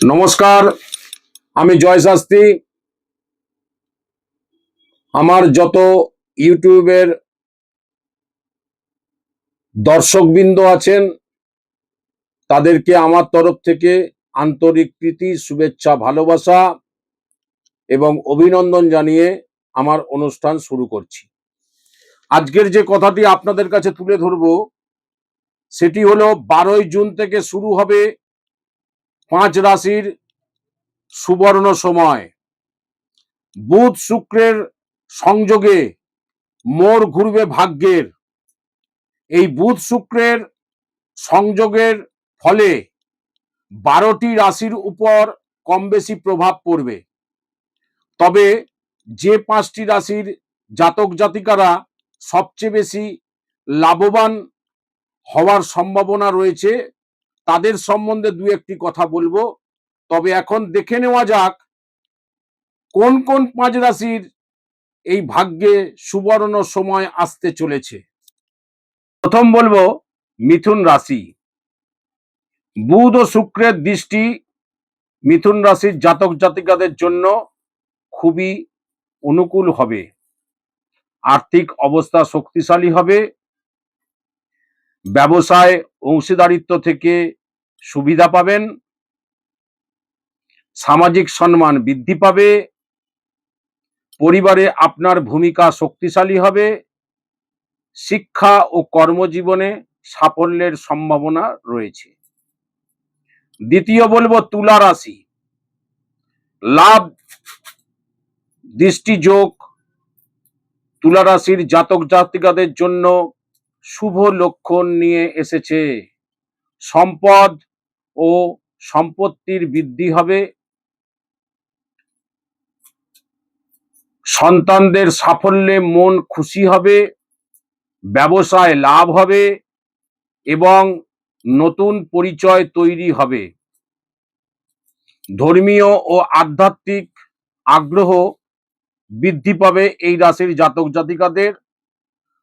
নমস্কার, আমি জয় শাস্ত্রী। আমার যত ইউটিউবের দর্শকবৃন্দ আছেন, তাদেরকে আমার তরফ থেকে আন্তরিক প্রীতি, শুভেচ্ছা, ভালোবাসা এবং অভিনন্দন জানিয়ে আমার অনুষ্ঠান শুরু করছি। আজকের যে কথাটি আপনাদের কাছে তুলে ধরব, সেটি হলো বারোই জুন থেকে শুরু হবে পাঁচ রাশির সুবর্ণ সময়। বুধ শুক্রের সংযোগে মোড় ঘুরবে ভাগ্যের। এই বুধ শুক্রের সংযোগের ফলে বারোটি রাশির উপর কম বেশি প্রভাব পড়বে। তবে যে পাঁচটি রাশির জাতক জাতিকারা সবচেয়ে বেশি লাভবান হওয়ার সম্ভাবনা রয়েছে তাদের সম্বন্ধে দু একটি কথা বলব। তবে এখন দেখে নেওয়া যাক, কোন কোন পাঁচ রাশির এই ভাগ্যে সুবর্ণ সময় আসতে চলেছে। প্রথম বলব, মিথুন রাশি। বুধ ও শুক্রের দৃষ্টি মিথুন রাশির জাতক জাতিকাদের জন্য খুবই অনুকূল হবে। আর্থিক অবস্থা শক্তিশালী হবে। ব্যবসায় অংশীদারিত্ব থেকে সুবিধা পাবেন। সামাজিক সম্মান বৃদ্ধি পাবে। পরিবারে আপনার ভূমিকা শক্তিশালী হবে। শিক্ষা ও কর্মজীবনে সাফল্যের সম্ভাবনা রয়েছে। দ্বিতীয় বলব তুলা রাশি। লাভ, দৃষ্টিযোগ, তুলা রাশির জাতক জাতিকাদের জন্য শুভ লক্ষণ নিয়ে এসেছে। সম্পদ ও সম্পত্তির বৃদ্ধি হবে। সন্তানদের সাফল্যে মন খুশি হবে। ব্যবসায় লাভ হবে এবং নতুন পরিচয় তৈরি হবে। ধর্মীয় ও আধ্যাত্মিক আগ্রহ বৃদ্ধি পাবে এই রাশির জাতক জাতিকাদের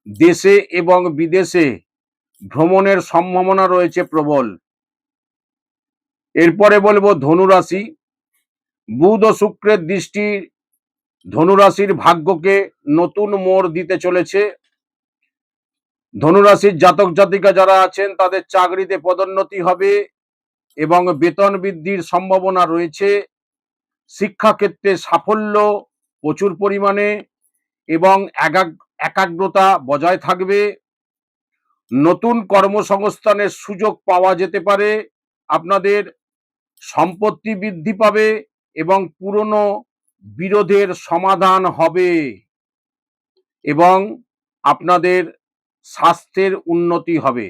দেশে এবং বিদেশে ভ্রমণের সম্ভাবনা রয়েছে প্রবল। এরপরে বলব ধনুরাশি। বুধ ও শুক্রের দৃষ্টি ধনুরাশির ভাগ্যকে নতুন মোড় দিতে চলেছে। ধনুরাশির জাতক জাতিকা যারা আছেন, তাদের চাকরিতে পদোন্নতি হবে এবং বেতন বৃদ্ধির সম্ভাবনা রয়েছে। শিক্ষাক্ষেত্রে সাফল্য প্রচুর পরিমাণে এবং একাগ্রতা বজায় থাকবে। নতুন কর্মসংস্থানের সুযোগ পাওয়া যেতে পারে। আপনাদের সম্পত্তি বৃদ্ধি পাবে এবং পুরনো বিরোধের সমাধান হবে এবং আপনাদের স্বাস্থ্যের উন্নতি হবে।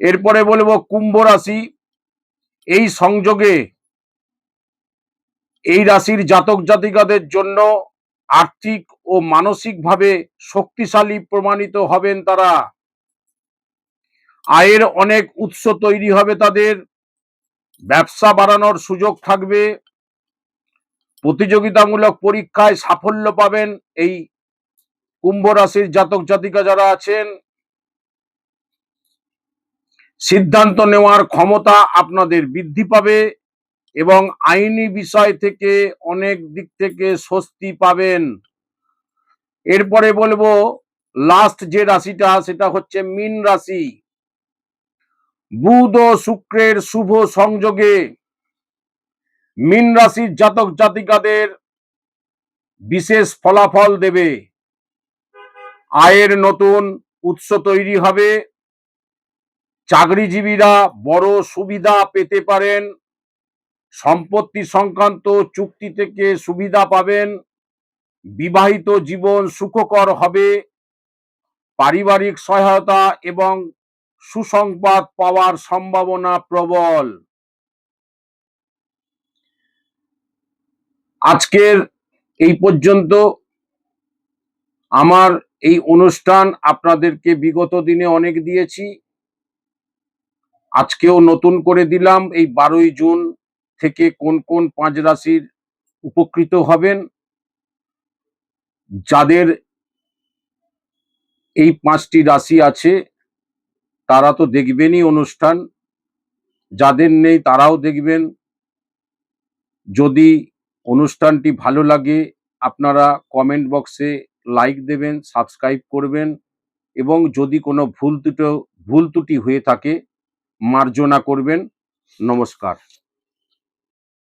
এরপরে বলব কুম্ভ রাশি। এই সংযোগে এই রাশির জাতক জাতিকাদের জন্য আর্থিক ও মানসিকভাবে শক্তিশালী প্রমাণিত হবেন তারা। আয়ের অনেক উৎস তৈরি হবে তাদের। ব্যবসা বাড়ানোর সুযোগ থাকবে। প্রতিযোগিতামূলক পরীক্ষায় সাফল্য পাবেন এই কুম্ভ রাশির জাতক জাতিকা যারা আছেন। সিদ্ধান্ত নেওয়ার ক্ষমতা আপনাদের বৃদ্ধি পাবে। এবং আইনি বিষয় থেকে অনেক দিক থেকে স্বস্তি পাবেন। এরপরে বলব লাস্ট যে রাশিটা, সেটা হচ্ছে মিন রাশি। বুধ ও শুক্রের শুভ সংযোগে মিন রাশির জাতক জাতিকাদের বিশেষ ফলাফল দেবে। আয়ের নতুন উৎস তৈরি হবে। চাকরিজীবীরা বড় সুবিধা পেতে পারেন। সম্পত্তি সংক্রান্ত চুক্তি থেকে সুবিধা পাবেন, বিবাহিত জীবন সুখকর হবে, পারিবারিক সহায়তা এবং সুসংবাদ পাওয়ার সম্ভাবনা প্রবল। আজকের এই পর্যন্ত। আমার এই অনুষ্ঠান আপনাদেরকে বিগত দিনে অনেক দিয়েছি। আজকেও নতুন করে দিলাম এই বারোই জুন। থেকে কোন কোন পাঁচ রাশির উপকৃত হবেন? যাদের এই পাঁচটি রাশি আছে, তারা তো দেখবেনই অনুষ্ঠান। যাদের নেই, তারাও দেখবেন। যদি অনুষ্ঠানটি ভালো লাগে, আপনারা কমেন্ট বক্সে লাইক দেবেন সাবস্ক্রাইব করবেন এবং যদি কোনো ভুল ত্রুটো ভুল ত্রুটি হয়ে থাকে, মার্জনা করবেন। নমস্কার।